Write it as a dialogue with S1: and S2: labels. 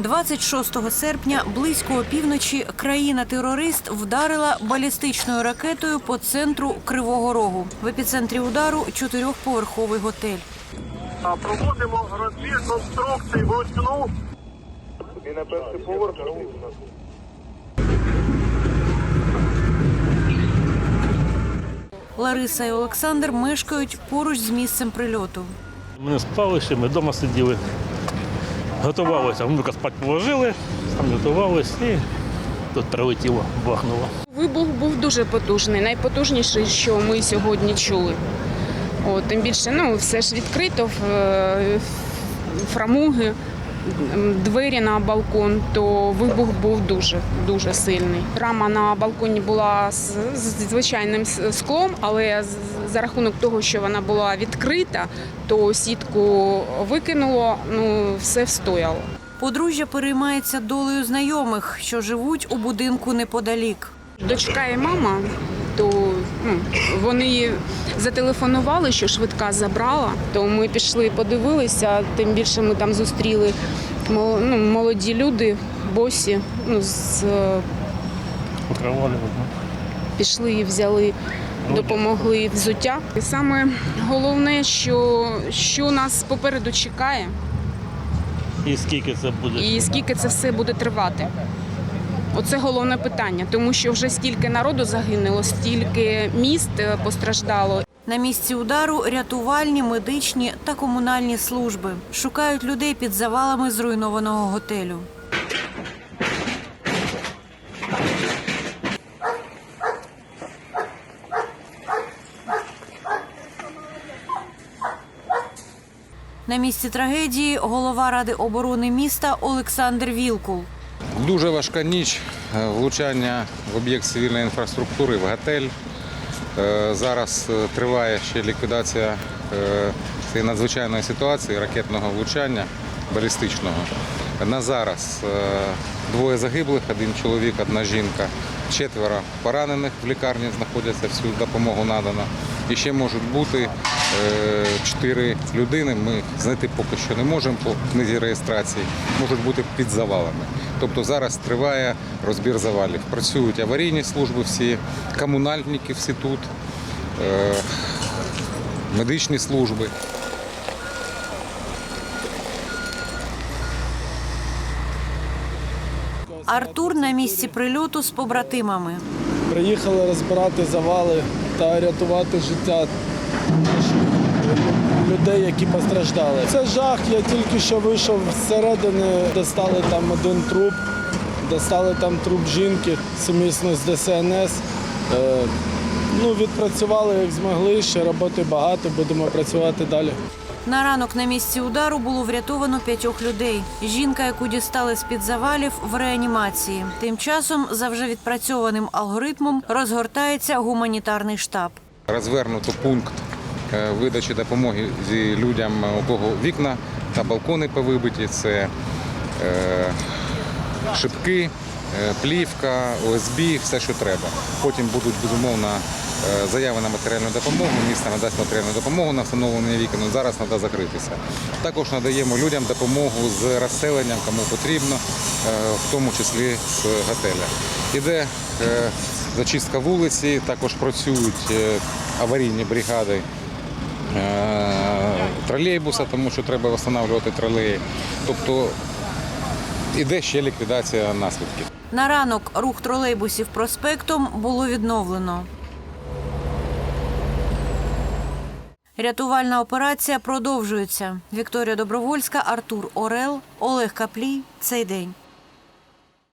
S1: 26 серпня близько опівночі країна-терорист вдарила балістичною ракетою по центру Кривого Рогу. В епіцентрі удару чотирьохповерховий готель.
S2: А, Проводимо розбір конструкцій вручну. І на перший поверх.
S1: Лариса і Олександр мешкають поруч з місцем прильоту.
S3: Ми не спали ще, ми вдома сиділи. Готувалися, внука спати положили, там готувалися і тут прилетіло, бахнуло.
S4: Вибух був дуже потужний, найпотужніший, що ми сьогодні чули. О, тим більше, ну, все ж відкрито, е, фрамуги, двері на балкон, то вибух був дуже, дуже сильний. Рама на балконі була з, звичайним склом, але за рахунок того, що вона була відкрита, то сітку викинуло, ну, все встояло.
S1: Подружжя переймається долею знайомих, що живуть у будинку неподалік.
S4: Дочка і мама, то ну, вони зателефонували, що швидка забрала. То ми пішли, подивилися. Тим більше ми там зустріли ну, молоді люди, босі. Ну, з, е, пішли і взяли, допомогли взуття. І саме головне, що, що нас попереду чекає,
S3: І скільки це буде?
S4: і скільки це все буде тривати. Оце головне питання, тому що вже стільки народу загинуло, стільки міст е, постраждало.
S1: На місці удару рятувальні, медичні та комунальні служби шукають людей під завалами зруйнованого готелю. На місці трагедії голова ради оборони міста Олександр Вілкул.
S5: Дуже важка ніч е, влучання в об'єкт цивільної інфраструктури в готель. Е, Зараз е, триває ще ліквідація цієї надзвичайної ситуації ракетного влучання балістичного. На зараз двоє загиблих, один чоловік, одна жінка, четверо поранених в лікарні знаходяться, всю допомогу надано. І ще можуть бути е, чотири людини. Ми знайти поки що не можемо по книзі реєстрації, можуть бути під завалами. Тобто зараз триває розбір завалів. Працюють аварійні служби всі, комунальники всі тут, е, медичні служби.
S1: Артур на місці прильоту з побратимами.
S6: Приїхали розбирати завали та рятувати життя людей, які постраждали. Це жах. Я тільки що вийшов зсередини, достали там один труп, достали там труп жінки сумісно з ДСНС. Е, ну, відпрацювали як змогли, ще роботи багато, будемо працювати далі.
S1: На ранок на місці удару було врятовано п'ятьох людей. Жінка, яку дістали з-під завалів, в реанімації. Тим часом, за вже відпрацьованим алгоритмом, розгортається гуманітарний штаб.
S5: Розвернуто пункт видачі допомоги людям, у кого вікна та балкони повибиті. Це е, шибки, е, плівка, ОСБ, все, що треба. Потім будуть безумовно е, заяви на матеріальну допомогу. Місто надасть матеріальну допомогу на встановлення вікон. Ну, Зараз треба закритися. Також надаємо людям допомогу з розселенням, кому потрібно, е, в тому числі з готеля. Іде е, зачистка вулиці, також працюють е, аварійні бригади е, тролейбуса, тому що треба встановлювати тролеї. Тобто іде ще ліквідація наслідків.
S1: На ранок рух тролейбусів проспектом було відновлено. Рятувальна операція продовжується. Вікторія Добровольська, Артур Орел, Олег Каплій. Цей день.